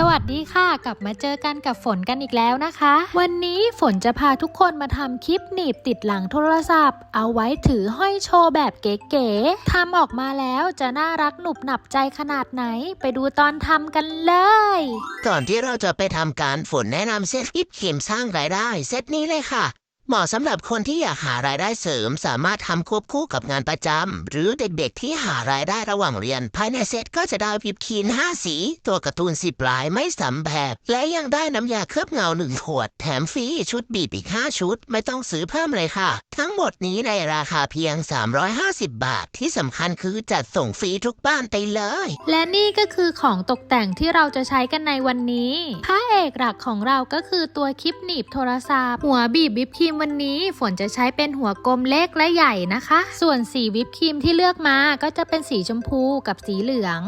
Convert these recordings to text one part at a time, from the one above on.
สวัสดีค่ะ กลับมาเจอกันกับฝนกันอีกแล้วนะคะ วันนี้ฝนจะพาทุกคนมาทำคลิปหนีบติดหลังโทรศัพท์ เอาไว้ถือห้อยโชว์แบบเก๋ๆทำออกมาแล้วจะน่ารักหนุบหนับใจขนาดไหน ไปดูตอนทำกันเลย ก่อนที่เราจะไปทำการฝนแนะนำเซตอิปเข็มสร้างรายได้ เซตนี้เลยค่ะ เหมาะสำหรับคนที่อยากหารายได้เสริม สามารถทำควบคู่กับงานประจำหรือเด็กๆที่หารายได้ระหว่างเรียน ภายในเซตก็จะได้วิปครีน 5 สี ตัวการ์ตูน10ลายไม่ซ้ำแบบ และยังได้น้ำยาเคลือบเงา1ขวด แถมฟรีชุดบีบอีก 5 ชุด ไม่ต้องซื้อเพิ่มเลยค่ะ ทั้งหมดนี้ในราคาเพียง 350 บาท ที่สำคัญคือจัดส่งฟรีทุกบ้านไปเลย และนี่ก็คือของตกแต่งที่เราจะใช้กันในวันนี้พระเอกหลักของเราก็คือตัวคลิปหนีบโทรศัพท์ หัวบีบวิปครีมวันนี้ฝนจะใช้เป็นหัวกลมเล็กและใหญ่นะคะ ส่วนสีวิปครีมที่เลือกมาก็จะเป็นสีชมพูกับสีเหลือง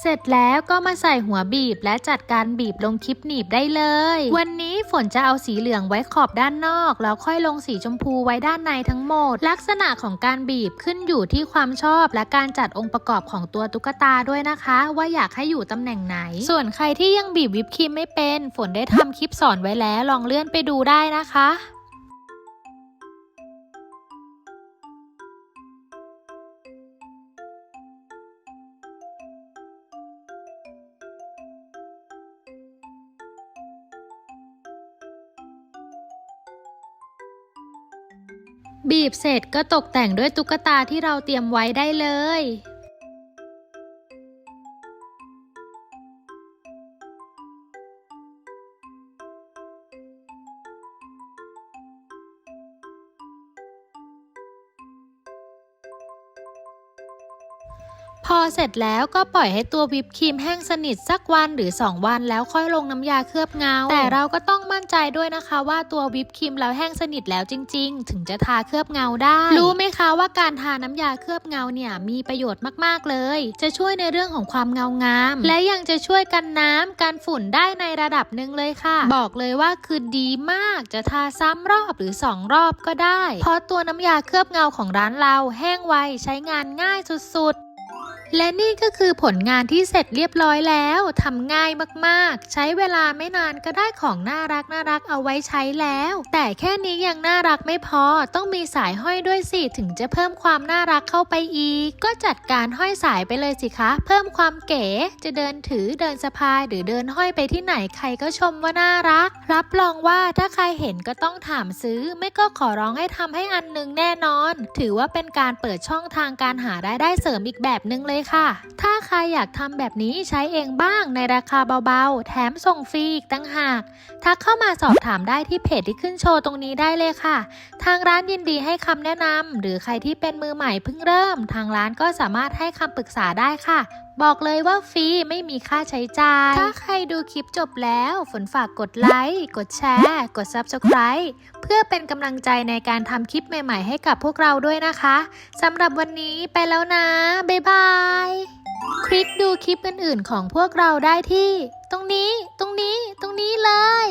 เสร็จแล้วก็มาใส่หัวบีบและจัดการบีบลงคลิปหนีบได้เลย วันนี้ฝนจะเอาสีเหลืองไว้ขอบด้านนอก แล้วค่อยลงสีชมพูไว้ด้านในทั้งหมด ลักษณะของการบีบขึ้นอยู่ที่ความชอบ และการจัดองค์ประกอบของตัวตุ๊กตาด้วยนะคะ ว่าอยากให้อยู่ตำแหน่งไหน ส่วนใครที่ยังบีบวิปครีมไม่เป็น ฝนได้ทำคลิปสอนไว้แล้วลองเลื่อนไปดูได้นะคะ บีบเสร็จก็ตกแต่งด้วยตุ๊กตาที่เราเตรียมไว้ได้เลย พอเสร็จแล้วก็ปล่อยให้ตัววิปครีมแห้งสนิทสักวันหรือ 2 วันแล้วค่อยลงน้ำยาเคลือบเงา แต่เราก็ต้องมั่นใจด้วยนะคะว่าตัววิปครีมเราแห้งสนิทแล้วจริง ๆ ถึงจะทาเคลือบเงาได้ รู้ไหมคะว่าการทาน้ำยาเคลือบเงาเนี่ยมีประโยชน์มากๆเลย จะช่วยในเรื่องของความเงางาม และยังจะช่วยกันน้ำกันฝุ่นได้ในระดับหนึ่งเลยค่ะ บอกเลยว่าคือดีมากจะทาซ้ำรอบหรือ 2 รอบก็ได้ เพราะตัวน้ำยาเคลือบเงาของร้านเราแห้งไวใช้งานง่ายสุดๆ และนี่ก็คือผลงานที่เสร็จเรียบร้อยแล้วทำง่ายมากๆ ใช้เวลาไม่นานก็ได้ของน่ารักน่ารักเอาไว้ใช้แล้ว แต่แค่นี้ยังน่ารักไม่พอ ต้องมีสายห้อยด้วยสิถึงจะเพิ่มความน่ารักเข้าไปอีก ก็จัดการห้อยสายไปเลยสิคะ เพิ่มความเก๋ จะเดินถือเดินสะพายหรือเดินห้อยไปที่ไหนใครก็ชมว่าน่ารัก รับรองว่าถ้าใครเห็นก็ต้องถามซื้อ ไม่ก็ขอร้องให้ทำให้อันหนึงแน่นอน ถือว่าเป็นการเปิดช่องทางการหารายได้เสริมอีกแบบหนึงเลยเลยค่ะ ถ้าใครอยากทำแบบนี้ใช้เองบ้างในราคาเบาๆ แถมส่งฟรีอีกตั้งหาก ทักเข้ามาสอบถามได้ที่เพจที่ขึ้นโชว์ตรงนี้ได้เลยค่ะ ทางร้านยินดีให้คำแนะนำหรือใครที่เป็นมือใหม่เพิ่งเริ่ม ทางร้านก็สามารถให้คำปรึกษาได้ค่ะ บอกเลยว่าฟรีไม่มีค่าใช้จ่าย ถ้าใครดูคลิปจบแล้วฝนฝากกดไลค์กดแชร์ กด Subscribe เพื่อเป็นกำลังใจในการทำคลิปใหม่ ๆ ให้กับพวกเราด้วยนะคะสำหรับวันนี้ไปแล้วนะ บ๊ายบาย คลิกดูคลิปอื่นๆของพวกเราได้ที่ ตรงนี้ตรงนี้ตรงนี้เลย